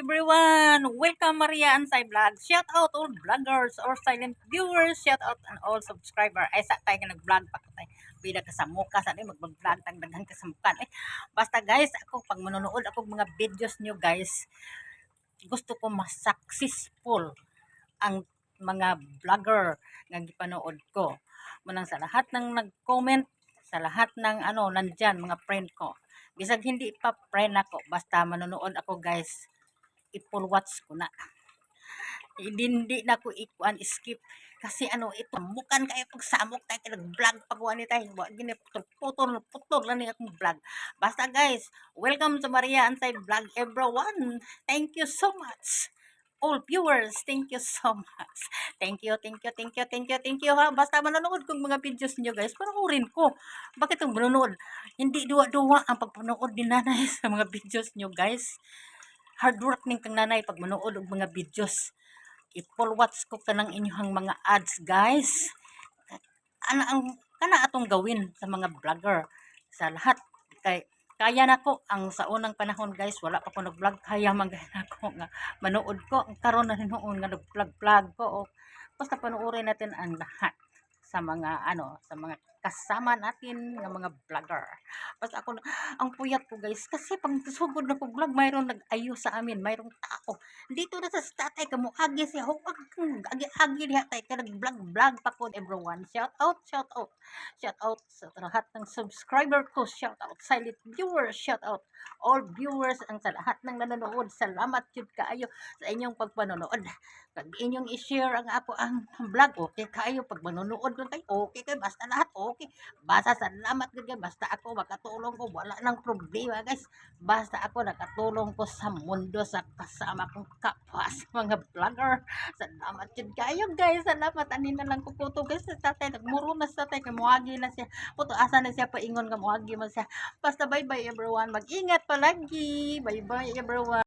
everyone! Welcome Maria Ansay Vlog. Shout out all vloggers or silent viewers. Shout out and all subscriber. Ay sa tayo nag-vlog pa tayo. Pila ka sa muka sa mag-vlog tang daghan ka sa muka. Ay, basta guys, ako pag manonood ako mga videos nyo guys, gusto ko mas successful ang mga vlogger nga gipanood ko. Munang sa lahat ng nag-comment, sa lahat ng ano nandyan mga friend ko. Bisag hindi pa friend ako, basta manonood ako guys, i-full watch ko na. Hindi, hindi na ko ikuan skip. Kasi ano ito mukan kayo pag samok tayo kay nag-vlog pag wani tayo. Gini putol putol putol lang ni akong vlog. Basta guys welcome to Maria Antay Vlog everyone. Thank you so much. All viewers thank you so much. Thank you thank you thank you thank you thank you ha. Basta manonood kong mga videos niyo guys panoorin ko. Bakit ang manonood? Hindi duwa-duwa ang pagpanood ni nanay sa mga videos niyo guys hard work ning kang nanay pag manood og mga videos. Watch ko kanang inyong mga ads guys. Ana ang kana atong gawin sa mga vlogger? Sa lahat. Kay kaya na ko ang sa unang panahon guys. Wala pa ko nag-vlog. Kaya man gaya na ko nga manood ko. Ang karon na noon nga nag-vlog vlog ko. O basta panoorin natin ang lahat sa mga ano sa mga kasama natin ng mga vlogger. Basta ako, na- ang puyat ko guys, kasi pag sugod na ko vlog, mayroong nag-ayo sa amin, mayroong tao. Dito na sa tatay ka mo, agi siya, huwag kang agi-agi niya tayo, ka nag-vlog-vlog pa ko everyone. Shout out, shout out, shout out sa lahat ng subscriber ko, shout out, silent viewers, shout out, all viewers, ang sa lahat ng nanonood, salamat yun kaayo sa inyong pagpanonood. Pag inyong i-share ang ako ang vlog, okay kayo, pag manonood lang kayo, okay kayo, basta lahat, okay. Basta salamat gud basta ako makatulong ko, wala nang problema guys. Basta ako nakatulong ko sa mundo sa kasama kong kapwa sa mga vlogger. Salamat yun kayo guys, salamat. Anin na lang kukuto guys sa tatay, nagmuro na sa tatay, kamuhagi na siya. Puto, asa na siya paingon, kamuhagi man siya. Basta bye bye everyone, mag-ingat palagi. Bye bye everyone.